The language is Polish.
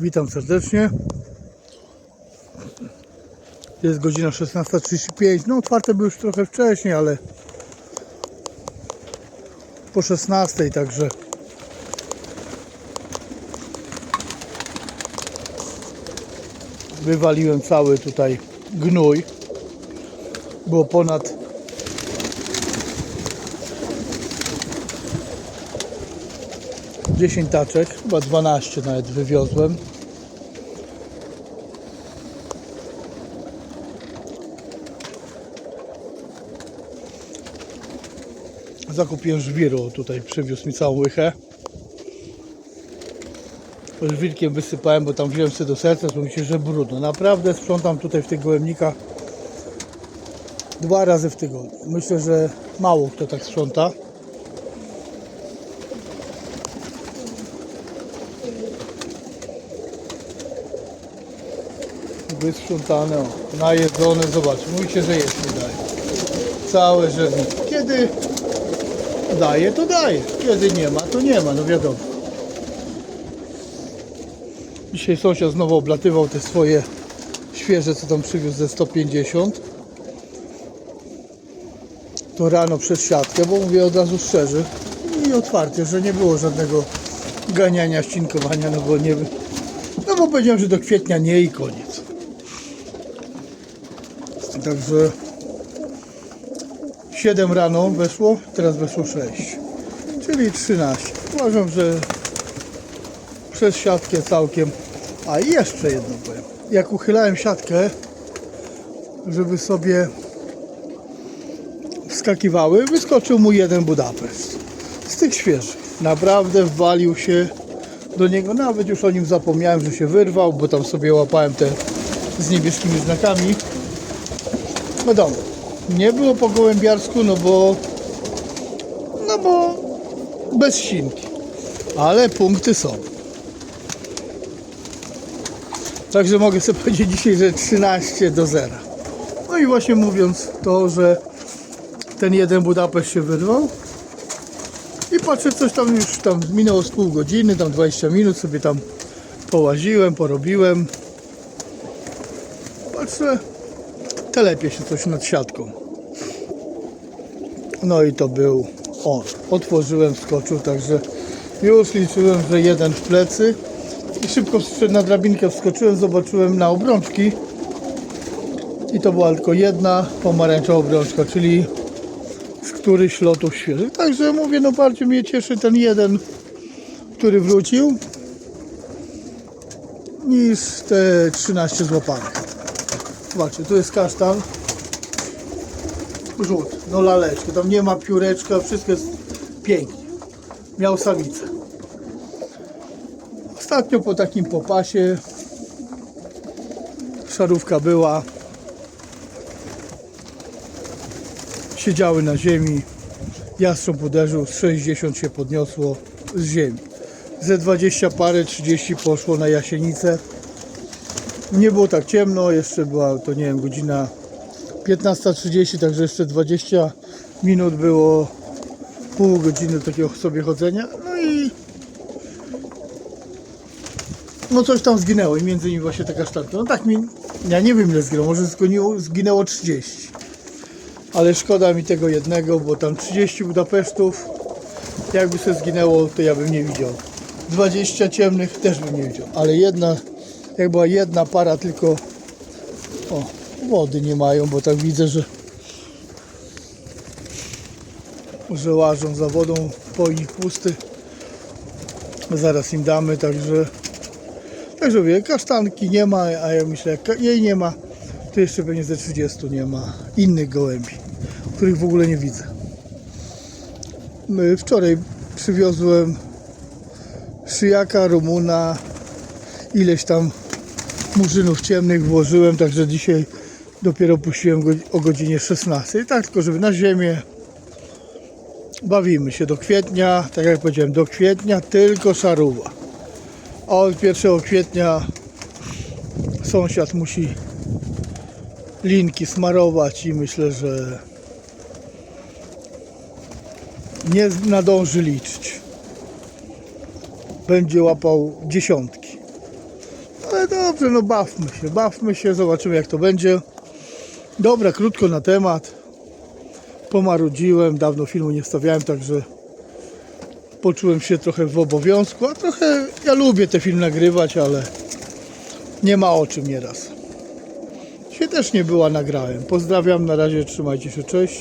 Witam serdecznie. Jest godzina 16.35. No otwarte były już trochę wcześniej, ale po 16, także wywaliłem cały tutaj gnój. Było ponad 10 taczek, chyba 12 nawet wywiozłem. Zakupiłem żwiru, tutaj przywiózł mi całą łychę. Żwirkiem wysypałem, bo tam wziąłem sobie do serca, bo mi się, że brudno. Naprawdę sprzątam tutaj w tych gołębnikach dwa razy w tygodniu. Myślę, że mało kto tak sprząta. Wysprzątane, o, najedzone, zobacz, się, że jest nie daje. Całe żerniki. Kiedy daje, to daje. Kiedy nie ma, to nie ma, no wiadomo. Dzisiaj sąsiad znowu oblatywał te swoje świeże, co tam przywiózł ze 150. To rano przez siatkę, bo mówię od razu szczerze i otwarcie, że nie było żadnego ganiania, ścinkowania, no bo nie... No bo powiedziałem, że do kwietnia nie i koniec. Także 7 rano weszło, teraz weszło 6, czyli 13. Uważam, że przez siatkę całkiem. A jeszcze jedno powiem. Jak uchylałem siatkę, żeby sobie wskakiwały, wyskoczył mu jeden Budapeszt. Z tych świeżych. Naprawdę wwalił się do niego. Nawet już o nim zapomniałem, że się wyrwał, bo tam sobie łapałem te z niebieskimi znakami. Wiadomo, nie było po gołębiarsku, no bo no bo bez ścinki. Ale punkty są. Także mogę sobie powiedzieć dzisiaj, że 13 do 0. No i właśnie mówiąc to, że ten jeden Budapeszt się wyrwał i patrzę coś tam już tam minęło z pół godziny, tam 20 minut sobie tam połaziłem, porobiłem. Patrzę, telepie się coś nad siatką. No i to był on. Otworzyłem, skoczył, także już liczyłem, że jeden w plecy. I szybko na drabinkę, wskoczyłem, zobaczyłem na obrączki. I to była tylko jedna pomarańczowa obrączka, czyli z któryś lotów świeżych. Także mówię, no bardziej mnie cieszy ten jeden, który wrócił, niż te 13 złapanych. Zobaczcie, tu jest kasztan. Rzut, no laleczkę, tam nie ma pióreczka, wszystko jest pięknie. Miał samicę. Ostatnio po takim popasie szarówka była. Siedziały na ziemi. Jastrząb uderzył, z 60 się podniosło z ziemi. Ze 20 parę, 30 poszło na jasienicę. Nie było tak ciemno, jeszcze była to nie wiem, godzina 15.30, także jeszcze 20 minut było pół godziny takiego sobie chodzenia. No i no coś tam zginęło i między innymi właśnie taka sztanka. No tak mi, ja nie wiem ile zginęło, może zginęło, zginęło 30. Ale szkoda mi tego jednego, bo tam 30 Budapesztów, jakby się zginęło, to ja bym nie widział. 20 ciemnych też bym nie widział, ale jedna była jedna para tylko o, wody nie mają, bo tak widzę, że że łażą za wodą, pojnik pusty zaraz im damy, także także mówię, kasztanki nie ma, a ja myślę, jak jej nie ma, to jeszcze pewnie ze 30 nie ma innych gołębi, których w ogóle nie widzę. My Wczoraj przywiozłem szyjaka, rumuna, ileś tam murzynów ciemnych włożyłem, także dzisiaj dopiero puściłem go o godzinie 16. Tak, tylko żeby na ziemię. Bawimy się do kwietnia, tak jak powiedziałem, do kwietnia tylko szaruwa. A od 1 kwietnia sąsiad musi linki smarować i myślę, że nie nadąży liczyć. Będzie łapał dziesiątki. Ale dobrze, no bawmy się, bawmy się, zobaczymy jak to będzie. Dobra, krótko na temat. Pomarudziłem, dawno filmu nie wstawiałem, także poczułem się trochę w obowiązku, a trochę ja lubię te film nagrywać, ale nie ma o czym nieraz. Się też nie była, nagrałem. Pozdrawiam, na razie, trzymajcie się, cześć.